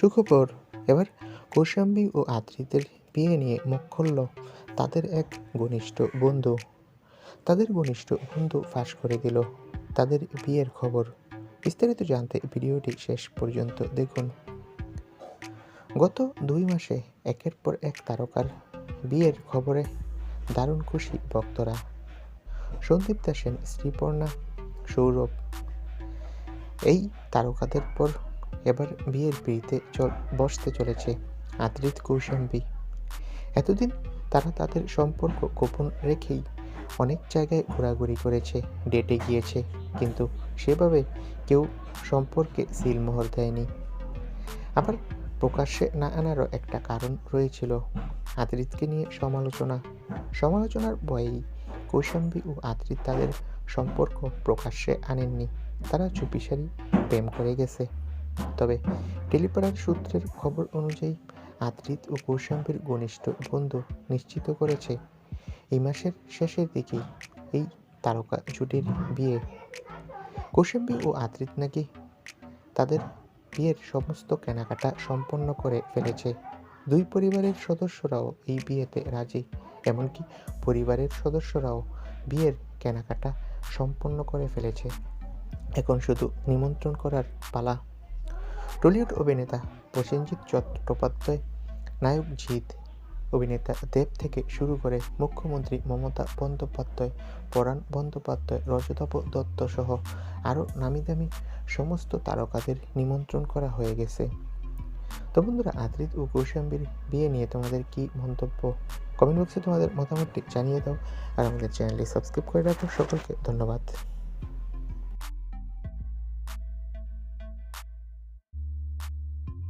সুখবর। এবার কৌশাম্বী ও আদ্রিতের বিয়ে নিয়ে মুখ খুলল তাদের এক ঘনিষ্ঠ বন্ধু। তাদের ঘনিষ্ঠ বন্ধু ফাঁস করে দিল তাদের বিয়ের খবর। বিস্তারিত জানতে ভিডিওটি শেষ পর্যন্ত দেখুন। গত দুই মাসে একের পর এক তারকার বিয়ের খবরে দারুণ খুশি ভক্তরা। সন্দীপ দাসেন শ্রীপর্ণা সৌরভ। এই তারকাদের পর এবার বিয়ের বিয়েতে চল, বসতে চলেছে আদ্রিত কৌশাম্বী এতদিন তারা তাদের সম্পর্ক গোপন রেখেই অনেক জায়গায় ঘোরাঘুরি করেছে ডেটে গিয়েছে, কিন্তু সেভাবে কেউ সম্পর্কে সিলমোহর দেয়নি। আবার প্রকাশ্যে না আনারও একটা কারণ রয়েছিল আদ্রিতকে নিয়ে সমালোচনা। সমালোচনার ভয়েই কৌশাম্বী ও আদ্রিত তাদের সম্পর্ক প্রকাশ্যে আনেননি। তারা চুপিসারি প্রেম করে গেছে। তবে টেলিপাড়ার সূত্রের খবর অনুযায়ী, আদ্রিত ও কৌশাম্বীর ঘনিষ্ঠ বন্ধু নিশ্চিত করেছে, এই মাসের শেষের দিকেই এই তারকা জুটির বিয়ে। কৌশাম্বী ও আদ্রিত নাকি তাদের বিয়ের সমস্ত কেনাকাটা সম্পন্ন করে ফেলেছে। দুই পরিবারের সদস্যরাও এই বিয়েতে রাজি, এমনকি পরিবারের সদস্যরাও বিয়ের কেনাকাটা সম্পন্ন করে ফেলেছে। এখন শুধু নিমন্ত্রণ করার পালা টলিউড অভিনেতা প্রসেনজিৎ চট্টোপাধ্যায়, নায়ক জিৎ, অভিনেতা দেব থেকে শুরু করে মুখ্যমন্ত্রী মমতা বন্দ্যোপাধ্যায়, পরাণ বন্দ্যোপাধ্যায় রজতাভ দত্ত সহ আরও নামি দামি সমস্ত তারকাদের নিমন্ত্রণ করা হয়ে গেছে। তো বন্ধুরা, আদ্রিত ও কৌশাম্বীর বিয়ে নিয়ে তোমাদের কি মন্তব্য? কমেন্ট বক্সে তোমাদের মতামতটি জানিয়ে দাও আর আমাদের চ্যানেলটি সাবস্ক্রাইব করে রাখো। সকলকে ধন্যবাদ।